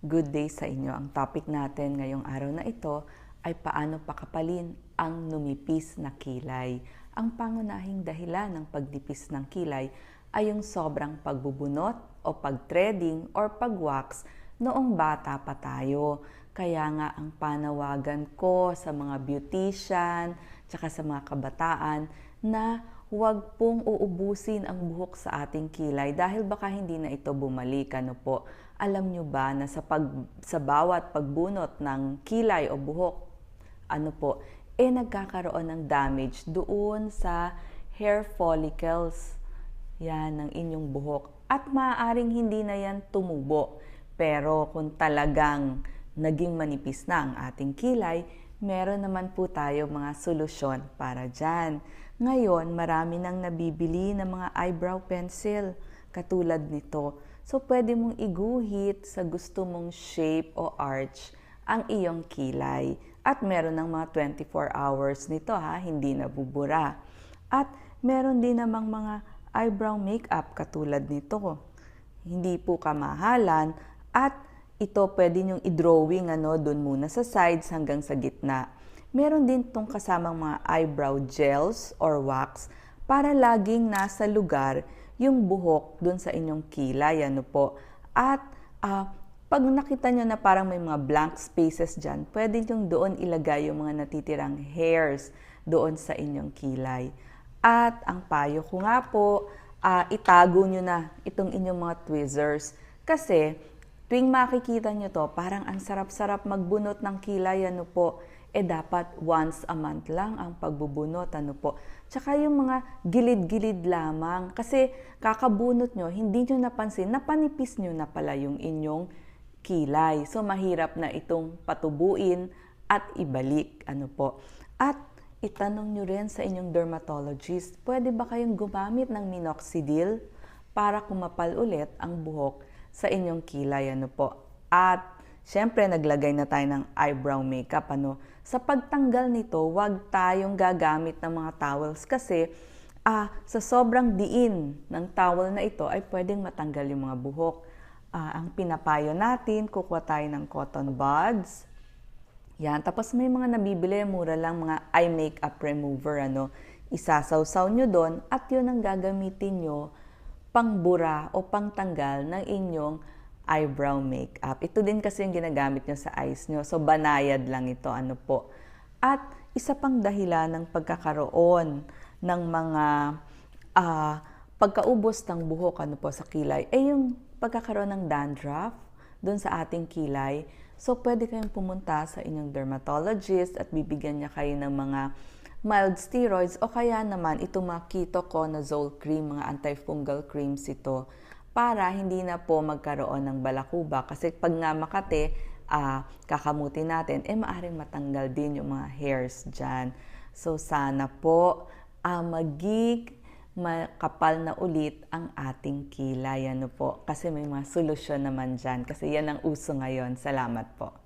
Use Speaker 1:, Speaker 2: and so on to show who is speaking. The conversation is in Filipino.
Speaker 1: Good day sa inyo. Ang topic natin ngayong araw na ito ay paano pakapalin ang numipis na kilay. Ang pangunahing dahilan ng pagdipis ng kilay ay yung sobrang pagbubunot o pag-threading or pag-wax noong bata pa tayo. Kaya nga ang panawagan ko sa mga beautician, tsaka sa mga kabataan na huwag pong uubusin ang buhok sa ating kilay dahil baka hindi na ito bumalik. Ano po? Alam nyo ba na sa, pag, sa bawat pagbunot ng kilay o buhok, ano po, eh nagkakaroon ng damage doon sa hair follicles yan ng inyong buhok. At maaaring hindi na yan tumubo. Pero kung talagang naging manipis na ang ating kilay, meron naman po tayo mga solusyon para dyan. Ngayon, marami nang nabibili ng mga eyebrow pencil katulad nito. So, pwede mong iguhit sa gusto mong shape o arch ang iyong kilay. At meron ng mga 24 hours nito ha, hindi nabubura. At meron din namang mga eyebrow makeup katulad nito. Hindi po kamahalan at ito pwede nyong i-drawing ano, doon muna sa sides hanggang sa gitna. Meron din tong kasamang mga eyebrow gels or wax para laging nasa lugar yung buhok doon sa inyong kilay. Ano po. At uh, pag nakita nyo na parang may mga blank spaces dyan, pwede nyo doon ilagay yung mga natitirang hairs doon sa inyong kilay. At ang payo ko nga po, uh, itago nyo na itong inyong mga tweezers. Kasi tuwing makikita nyo to, parang ang sarap-sarap magbunot ng kilay. Ano po, eh dapat once a month lang ang pagbubunot, ano po. Tsaka yung mga gilid-gilid lamang. Kasi kakabunot nyo, hindi nyo napansin, napanipis nyo na pala yung inyong kilay. So mahirap na itong patubuin at ibalik, ano po. At itanong nyo rin sa inyong dermatologist, pwede ba kayong gumamit ng minoxidil para kumapal ulit ang buhok sa inyong kilay, ano po. At Siyempre, naglagay na tayo ng eyebrow makeup. Ano? Sa pagtanggal nito, huwag tayong gagamit ng mga towels kasi ah, sa sobrang diin ng towel na ito ay pwedeng matanggal yung mga buhok. Ah, ang pinapayo natin, kukuha tayo ng cotton buds. Yan. Tapos may mga nabibili, mura lang mga eye makeup remover. Ano? Isasawsaw nyo doon at yun ang gagamitin nyo pangbura o pangtanggal ng inyong eyebrow makeup. Ito din kasi yung ginagamit nyo sa eyes nyo. So, banayad lang ito. Ano po. At isa pang dahilan ng pagkakaroon ng mga uh, pagkaubos ng buhok ano po sa kilay ay yung pagkakaroon ng dandruff doon sa ating kilay. So, pwede kayong pumunta sa inyong dermatologist at bibigyan niya kayo ng mga mild steroids o kaya naman itong mga ketoconazole cream, mga antifungal creams ito para hindi na po magkaroon ng balakuba. Kasi pag nga makate, uh, kakamutin natin, eh maaring matanggal din yung mga hairs dyan. So sana po uh, magig makapal na ulit ang ating kilay. Ano po? Kasi may mga solusyon naman dyan. Kasi yan ang uso ngayon. Salamat po.